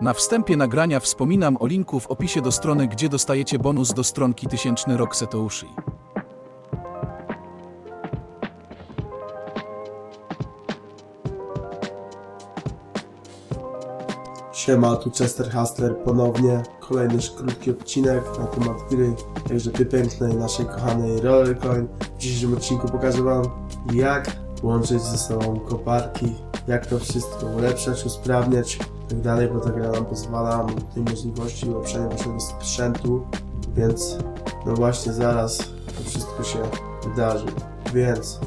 Na wstępie nagrania wspominam o linku w opisie do strony, gdzie dostajecie bonus do stronki tysięczny rok Setoshi. Siema, tu Chester Hustler ponownie. Kolejny krótki odcinek na temat gry jakże pięknej, naszej kochanej Rollercoin. W dzisiejszym odcinku pokażę Wam jak łączyć ze sobą koparki, jak to wszystko ulepszać, usprawniać itd., bo ta gra nam pozwala, tutaj możliwości ulepszenia naszego sprzętu, więc no właśnie zaraz to wszystko się wydarzy. Więc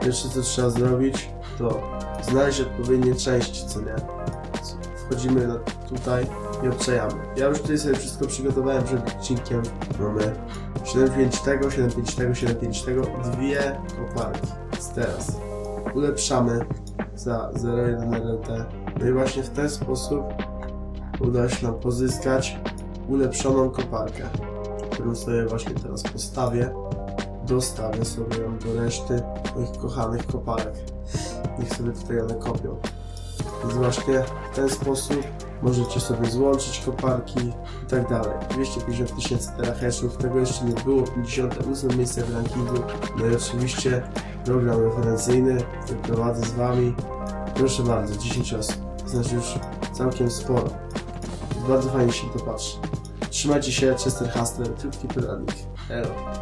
pierwsze co trzeba zrobić to znaleźć odpowiednie części, co nie? wchodzimy na, tutaj i obczajamy. Ja już tutaj sobie wszystko przygotowałem przed odcinkiem. Mamy 7.5 tego, 7.5 tego, 7.5 tego, dwie koparki. Więc teraz ulepszamy za 0.1 RLT. No i właśnie w ten sposób uda się nam pozyskać ulepszoną koparkę, którą sobie właśnie teraz postawię. Dostawię sobie ją do reszty moich kochanych koparek. Niech sobie tutaj one kopią. Więc właśnie w ten sposób możecie sobie złączyć koparki i tak dalej. 250 tysięcy terahashów, tego jeszcze nie było, 58 miejsce w rankingu. No i oczywiście program referencyjny, który prowadzę z Wami. Proszę bardzo, 10 osób, znaczy już całkiem sporo. Bardzo fajnie się to patrzy. Trzymajcie się, Chester Hustler, krótki poradnik. Hello.